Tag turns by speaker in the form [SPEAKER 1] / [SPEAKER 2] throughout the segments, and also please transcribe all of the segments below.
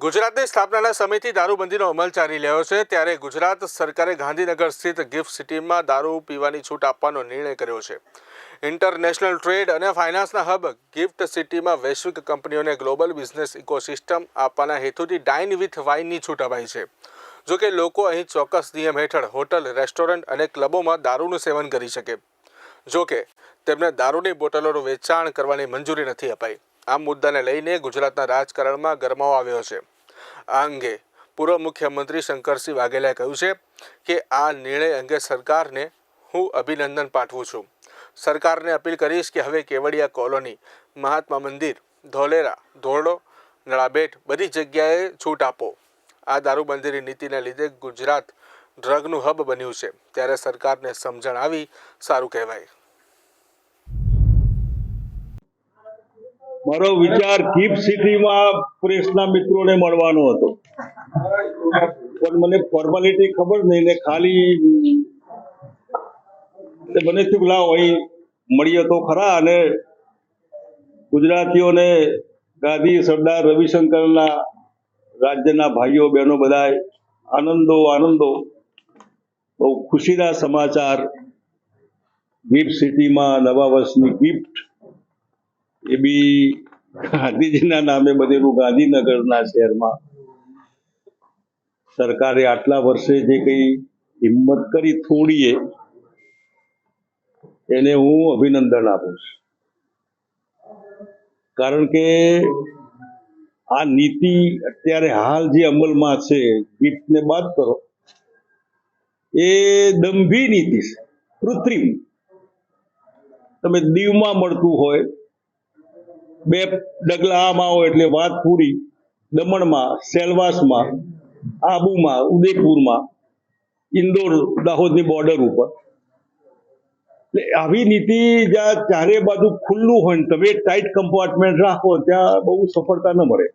[SPEAKER 1] ગુજરાતની સ્થાપનાના સમયથી દારૂબંધીનો અમલ ચાલી રહ્યો છે. ત્યારે ગુજરાત સરકારે ગાંધીનગર સ્થિત ગિફ્ટ સિટીમાં દારૂ પીવાની છૂટ આપવાનો નિર્ણય કર્યો છે. ઇન્ટરનેશનલ ટ્રેડ અને ફાઇનાન્સના હબ ગિફ્ટ સિટીમાં વૈશ્વિક કંપનીઓને ગ્લોબલ બિઝનેસ ઇકોસિસ્ટમ આપવાના હેતુથી ડાઇન વિથ વાઇનની છૂટ અપાઈ છે. જો કે લોકો અહીં ચોક્કસ નિયમ હેઠળ હોટલ, રેસ્ટોરન્ટ અને ક્લબોમાં દારૂનું સેવન કરી શકે. જો કે તેમને દારૂની બોટલોનું વેચાણ કરવાની મંજૂરી નથી અપાઈ. આ મુદ્દાને લઈને ગુજરાતના રાજકારણમાં ગરમાવો આવ્યો છે. આ અંગે પૂર્વ મુખ્યમંત્રી શંકરસિંહ વાઘેલાએ કહ્યું છે કે આ નિર્ણય અંગે સરકારને હું અભિનંદન પાઠવું છું. સરકારને અપીલ કરીશ કે હવે કેવડિયા કોલોની, મહાત્મા મંદિર, ધોલેરા, ધોરડો, નળાબેટ બધી જગ્યાએ છૂટ આપો. આ દારૂબંધીની નીતિને લીધે ગુજરાત ડ્રગનું હબ બન્યું છે. ત્યારે સરકારને સમજણ આવી સારું કહેવાય.
[SPEAKER 2] મારો વિચાર ગિફ્ટ સિટીમાં પ્રેસના મિત્રોને મળવાનો હતો. પણ મને ફોર્માલિટી ખબર નહીં ને ખાલી મને થયું લાવ, અહીં મળીએ તો ખરા અને ગુજરાતીઓને ગાંધી, સરદાર રવિશંકરના રાજ્યના ભાઈઓ, બહેનો બધા આનંદો આનંદો. બહુ ખુશીના સમાચાર ગિફ્ટ સિટીમાં નવા વર્ષની ગિફ્ટ એ બી ગાંધીજીના નામે બનેલું ગાંધીનગરના શહેરમાં. સરકારે આટલા વર્ષે જે કંઈ હિંમત કરી થોડીએ, એને હું અભિનંદન આપું છું. કારણ કે આ નીતિ અત્યારે હાલ જે અમલમાં છે, ગિફ્ટને બાદ કરો, એ દંભી નીતિ છે. કૃત્રિમ. તમે દીવમાં મળતું હોય બે ડગલા આમ આવો એટલે વાત પૂરી દમણમાં, સેલવાસમાં, આબુમાં, ઉદયપુરમાં, ઇન્દોર, દાહોદની બોર્ડર ઉપર. એટલે આવી નીતિ જ્યાં ચારે બાજુ ખુલ્લું હોય ને તમે ટાઈટ કમ્પાર્ટમેન્ટ રાખો, ત્યાં બહુ સફળતા ન મળે.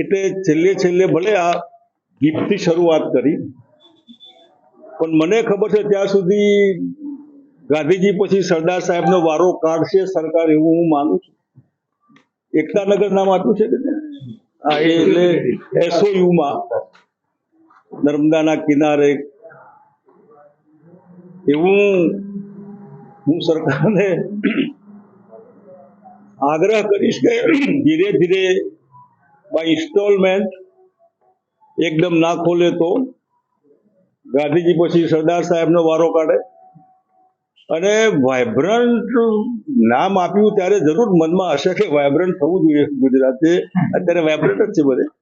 [SPEAKER 2] એટલે છેલ્લે છેલ્લે ભલે આ ગિફ્ટથી શરૂઆત કરી, પણ મને ખબર છે ત્યાં સુધી ગાંધીજી પછી સરદાર સાહેબનો વારો કાઢશે સરકાર એવું હું માનું છું. એકતાનગર નામ આપ્યું છે એટલે એસઓયુમાં, નર્મદાના કિનારે. એવું હું સરકારને આગ્રહ કરીશ કે ધીરે ધીરે બાય ઇન્સ્ટોલમેન્ટ એકદમ ના ખોલે તો ગાંધીજી પછી સરદાર સાહેબનો વારો કાઢે. અને વાઇબ્રન્ટ નામ આપ્યું ત્યારે જરૂર મનમાં હશે કે વાઇબ્રન્ટ થવું જોઈએ ગુજરાતે. અત્યારે વાઇબ્રન્ટ જ છે બધે.